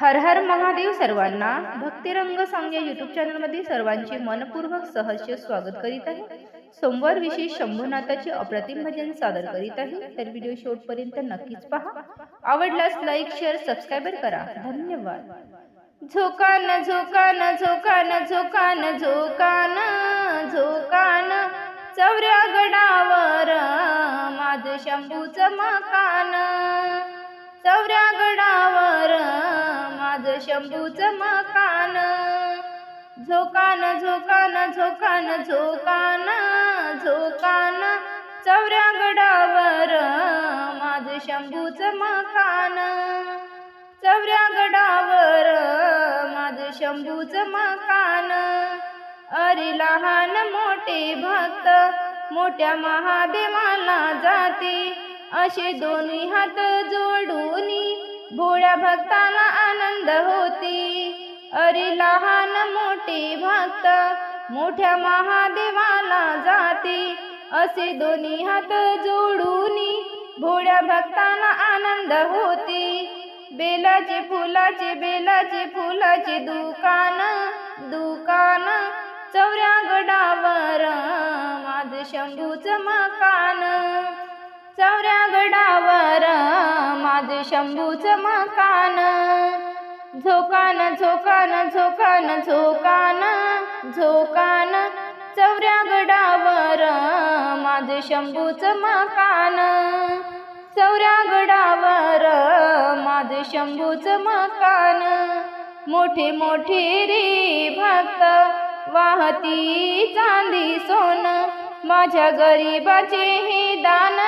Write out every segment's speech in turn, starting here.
हर हर महादेव सर्वांना भक्तिरंग सांग या युट्यूब चॅनलमध्ये सर्वांचे मनपूर्वक सहर्ष स्वागत करीत आहे. सोमवार विशेष शंभूनाथाचे अप्रतिम भजन सादर करीत आहे. तर व्हिडिओ शेवटपर्यंत नक्कीच पहा. आवडल्यास लाईक शेअर सबस्क्राईबर करा. धन्यवाद. झोकान झोकान झोकान झोकान झोकान झोकान. चौऱ्या गडावर माझ शंभूच मकान. शंभूच मकान. झोकान झोकान झोकान झोकान झोकान. चौऱ्या गडावर माझ शंभूच मकान. चौऱ्या गडावर माझ शंभूच मकान. अरे लहान मोठे भक्त मोठ्या महादेवाला जाते. असे दोन्ही हात जोडून भोळ्या भक्ताला अरे लहान मोठे भक्त मोठ्या महादेवाला जाते. असे दोन्ही हात जोडून भोळ्या भक्ताला आनंद होती. बेलाचे फुलाचे बेलाचे फुलाचे दुकान दुकान चौऱ्या गडावर माझ शंभूच मकान. चौऱ्या गडावर माझ शंभूच मकान. झोकान झोकान झोकान झोकान झोकान. चौऱ्या गडावर माझे शंभूच मकान. चौऱ्या गडावर माझे शंभूच मकान. मोठे मोठे रे भक्त वाहती चांदी सोन. माझ्या गरीबाचे हे दान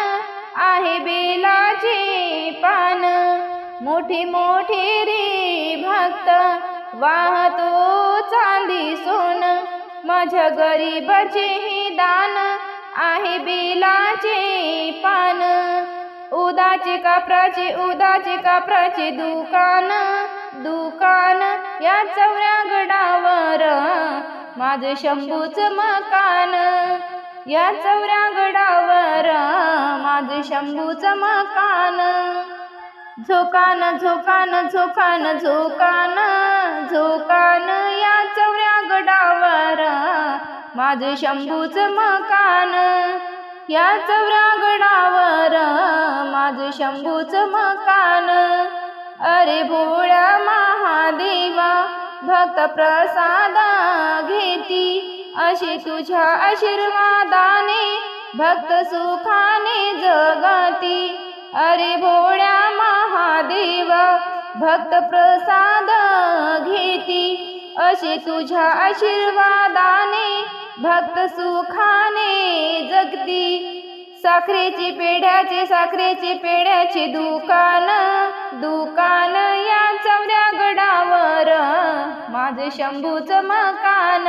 आहे बेलाचे पान. मोठे मोठे रे भक्त वाहतो हो चांदी सोन. माझ्या गरीबाचे हे दान आहे बिलाचे पान. उदाचे कापराचे उदाचे कापराचे दुकान दुकान या चौऱ्या गडावर. माझ शंभूच मकान या चौऱ्या गडावर. माझ शंभूच मकान झोकान झोकान झोकान झोकान झोकान या चौऱ्या गडावर. माझे शंभूच मकान या चौऱ्या गडावर. माझे शंभूच मकान. अरे भोळ्या महादेवा भक्त प्रसाद घेती. अशी तुझ्या आशीर्वादाने भक्त सुखाने जगती. अरे भोळ्या महादेव भक्त प्रसाद घेती. अशी तुझ्या आशीर्वादाने भक्त सुखाने जगती. साखरेची पेढ्याचे साखरेची पेढ्याचे दुकान दुकान या चौऱ्या गडावर. माझे शंभूच मकान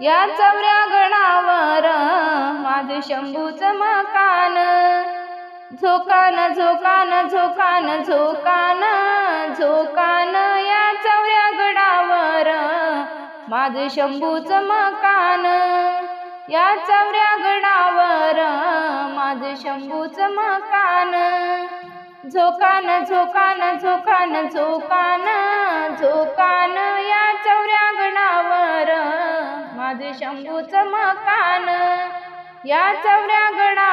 या चौऱ्या गडावर. माझे शंभूच मकान झोकान झोकान झोकान झोकान झोकान या चौऱ्या गडावर. माझे शंभूच मकान या चौऱ्या गडावर. माझे शंभूच मकान. झोकान झोकान झोकान झोकान झोकान या चौऱ्या गडावर. माझे शंभूच मकान या चौऱ्या गडावर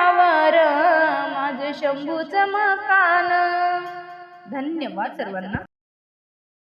शंभूच मकान. धन्यवाद सर्वांना.